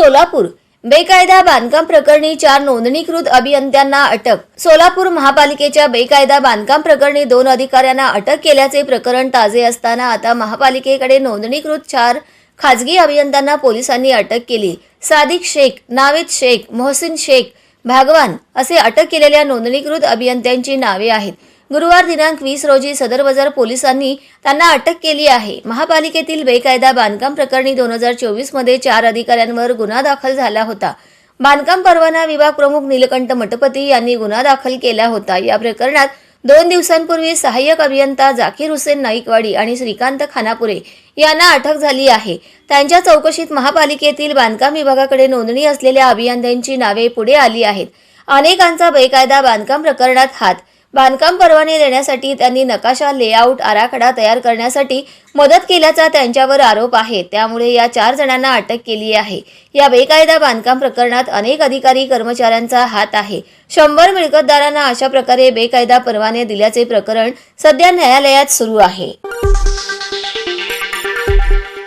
सोलापूर. बेकायदा बांधकाम प्रकरणी चार नोंदणीकृत अभियंत्यांना अटक. सोलापूर महापालिकेच्या बेकायदा बांधकाम प्रकरणी दोन अधिकाऱ्यांना अटक केल्याचे प्रकरण ताजे असताना आता महापालिकेकडे नोंदणीकृत चार खाजगी अभियंत्यांना पोलिसांनी अटक केली. सादिक शेख नावेद शेख मोहसिन शेख भागवान असे अटक केलेल्या नोंदणीकृत अभियंत्यांची नावे आहेत. गुरुवार दिनांक वीस रोजी सदर बाजार पोलिसांनी त्यांना अटक केली आहे. महापालिकेतील बेकायदा बांधकाम प्रकरणी दोन हजार चोवीसमध्ये चार अधिकाऱ्यांवर गुन्हा दाखल झाला होता. बांधकाम परवाना विभाग प्रमुख नीलकंठ मठपती यांनी गुन्हा दाखल केला होता. या प्रकरणात दोन दिवसांपूर्वी सहाय्यक अभियंता जाकीर हुसेन नाईकवाडी आणि श्रीकांत खानापुरे यांना अटक झाली आहे. त्यांच्या चौकशीत महापालिकेतील बांधकाम विभागाकडे नोंदणी असलेल्या अभियंत्यांची नावे पुढे आली आहेत. अनेकांचा बेकायदा बांधकाम प्रकरणात हात बांधकाम परवाने देण्यासाठी त्यांनी नकाशा लेआउट आराखडा तयार करण्यासाठी मदत केल्याचा त्यांच्यावर आरोप आहे. त्यामुळे या चार जणांना अटक केली आहे. या बेकायदा बांधकाम प्रकरणात अनेक अधिकारी कर्मचाऱ्यांचा हात आहे. शंभर मिळकतदारांना अशा प्रकारे बेकायदा परवाने दिल्याचे प्रकरण सध्या न्यायालयात सुरू आहे.